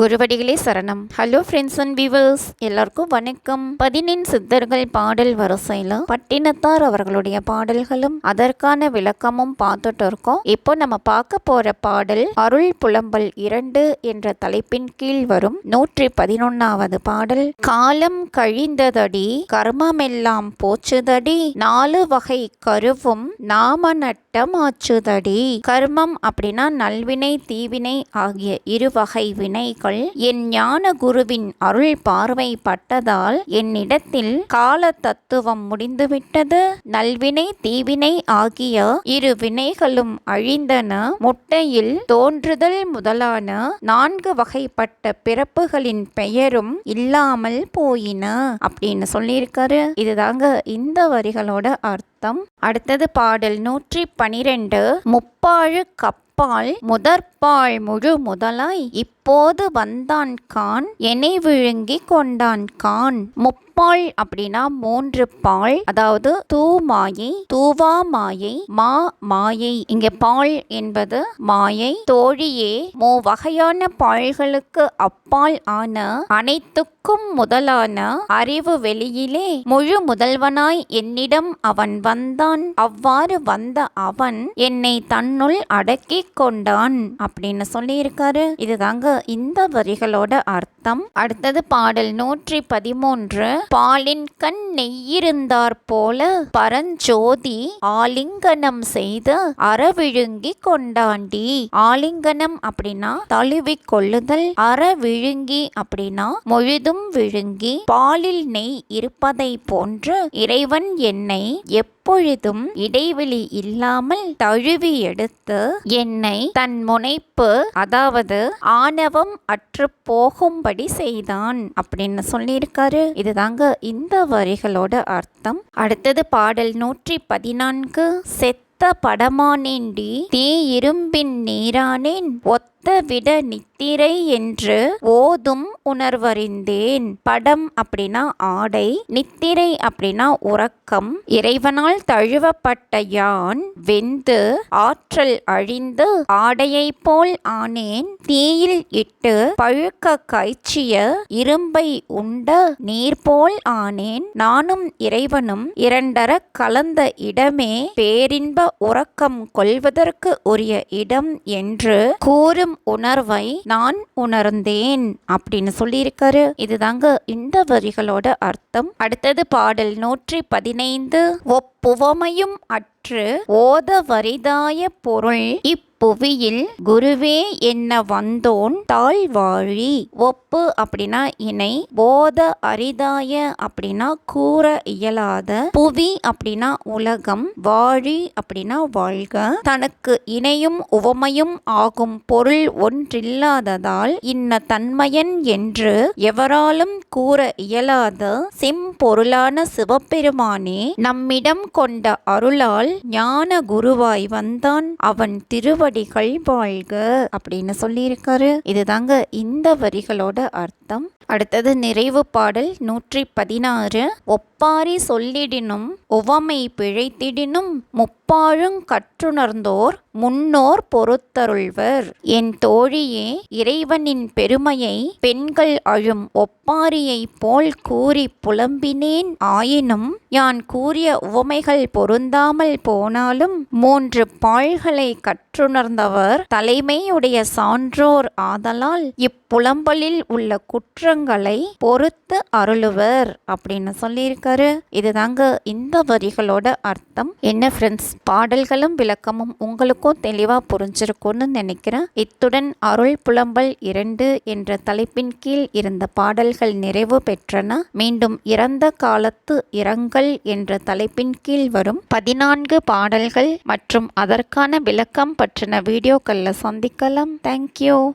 குருவடிகளே சரணம். Hello friends and viewers எல்லாருக்கும் வணக்கம். பதினெண் சித்தர்கள் பாடல் வரிசையில் பட்டினத்தார் அவர்களுடைய பாடல்களும் அதற்கான விளக்கமும் பார்த்துட்டு இருக்கோம். இப்போ நம்ம பார்க்க போற பாடல் அருள் புலம்பல் இரண்டு என்ற தலைப்பின் கீழ் வரும் நூற்றி பதினொன்னாவது பாடல். காலம் கழிந்ததடி கர்மமெல்லாம் போச்சுதடி நாலு வகை கருவும் நாம நட்டமாச்சுதடி. கர்மம் அப்படின்னா நல்வினை தீவினை ஆகிய இரு வகை வினை வினைகள் என் ஞான குருவின் அருள் பார்வை பட்டதால் என்னிடத்தில் கால தத்துவம் முடிந்துவிட்டது. நல்வினை தீவினை ஆகிய இரு வினைகளும் அழிந்தன. முட்டையில் தோன்றுதல் முதலான நான்கு வகைப்பட்ட பிறப்புகளின் பெயரும் இல்லாமல் போயின அப்படின்னு சொல்லியிருக்காரு. இதுதாங்க இந்த வரிகளோட அர்த்தம். அடுத்தது பாடல் நூற்றி பனிரெண்டு முப்பாழு கப்பால் முதற் அப்பாள் முழு முதலாய் இப்போது வந்தான் கான் என்னை விழுங்கி கொண்டான் கான். முப்பால் அப்படின்னா மூன்று பால் அதாவது தூ மாயை தூவா மாயை மா மாயை. இங்க பால் என்பது மாயை தோழியே மூ வகையான பால்களுக்கு அப்பால் ஆன அனைத்துக்கும் முதலான அறிவு வெளியிலே முழு முதல்வனாய் என்னிடம் அவன் வந்தான். அவ்வாறு வந்த அவன் என்னை தன்னுள் அடக்கி கொண்டான். அப்படின்னு சொல்லியிருக்காரு. இதுதாங்க இந்த வரிகளோட அர்த்தம். அடுத்தது பாடல் நூற்றி பதிமூன்று பாலின் கண் நெய்யிருந்தாற் போல பரஞ்சோதி ஆலிங்கனம் செய்து அறவிழுங்கி கொண்டாண்டி. ஆலிங்கனம் அப்படின்னா தழுவி கொள்ளுதல் அறவிழுங்கி அப்படின்னா முழுதும் விழுங்கி பாலில் நெய் இருப்பதை போன்று இறைவன் என்னை எப்பொழுதும் இடைவெளி இல்லாமல் தழுவி எடுத்து என்னை தன் முனைப்பு அதாவது ஆணவம் அற்று போகும்படி செய்தான் அப்படின்னு சொல்லியிருக்காரு. இதுதாங்க இந்த வரிகள். வரிகளோட அர்த்தம். அடுத்தது பாடல் நூற்றி பதினான்கு செத்த படமானேண்டி தீ இரும்பின் நீரானேன் ஒத்த விட நித்திரை என்று ஓதும் உணர்வறிந்தேன். படம் அப்படின்னா ஆடை நித்திரை அப்படின்னா உறக்கம். இறைவனால் தழுவப்பட்ட யான் வெந்து ஆற்றல் அழிந்து ஆடையை போல் ஆனேன். தீயில் இட்டு பழுக்க காய்ச்சிய இரும்பை உண்ட நீர் போல் ஆனேன். நானும் இறைவனும் இரண்டர கலந்த இடமே பேரின்ப உறக்கம் கொள்வதற்கு உரிய இடம் என்று கூறும் உணர்வை நான் உணர்ந்தேன் அப்படின்னு சொல்லியிருக்காரு. இதுதாங்க இந்த வரிகளோட அர்த்தம். அடுத்தது பாடல் நூற்றி பதினைந்து. ஒப்புவமையும் அற்று ஓத வரிதாய பொருள் இப் புவியில் குருவே என்ன வந்தோன் தாழ்வாழி. ஒப்பு அப்படின்னா இணை போத அரிதாய அப்படின்னா கூற இயலாத. புவி அப்படின்னா உலகம் வாழி அப்படின்னா வாழ்க. தனக்கு இணையும் உவமையும் ஆகும் பொருள் ஒன்றில்லாததால் இன்ன தன்மையன் என்று எவராலும் கூற இயலாத செம்பொருளான சிவபெருமானே நம்மிடம் கொண்ட அருளால் ஞான குருவாய் வந்தான் அவன் திருவடி திருவடிகள் வாழ்க அப்படின்னு சொல்லியிருக்காரு. இதுதாங்க இந்த வரிகளோட அர்த்தம். அடுத்தது நிறைவு பாடல் நூற்றி பதினாறு. ஒப்பாரி சொல்லிடினும் உவமை பிழைத்திடினும் முப்பாழுங் கற்றுணர்ந்தோர் முன்னோர் பொறுத்தருள்வர். என் தோழியே இறைவனின் பெருமையை பெண்கள் அழும் ஒப்பாரியைப் போல் கூறி புலம்பினேன் ஆயினும் யான் கூறிய உவமைகள் பொருந்தாமல் போனாலும் மூன்று பாள்களை கற்றுணர்ந்தவர் தலைமையுடைய சான்றோர் ஆதலால் இப்புலம்பலில் உள்ள குற்றங்களை பொறுத்து அருளுவர் அப்படின்னு சொல்லியிருக்காரு. இதுதாங்க இந்த வரிகளோட அர்த்தம். என்ன ஃப்ரெண்ட்ஸ் பாடல்களும் விளக்கமும் உங்களுக்கும் தெளிவாக புரிஞ்சிருக்கும்னு நினைக்கிறேன். இத்துடன் அருள் புலம்பல் இரண்டு என்ற தலைப்பின் கீழ் இருந்த பாடல்கள் நிறைவு பெற்றன. மீண்டும் இறந்த காலத்து இரங்கல் என்ற தலைப்பின் கீழ் வரும் பதினான்கு பாடல்கள் மற்றும் அதற்கான விளக்கம் பற்றின வீடியோக்களில் சந்திக்கலாம். தேங்க்யூ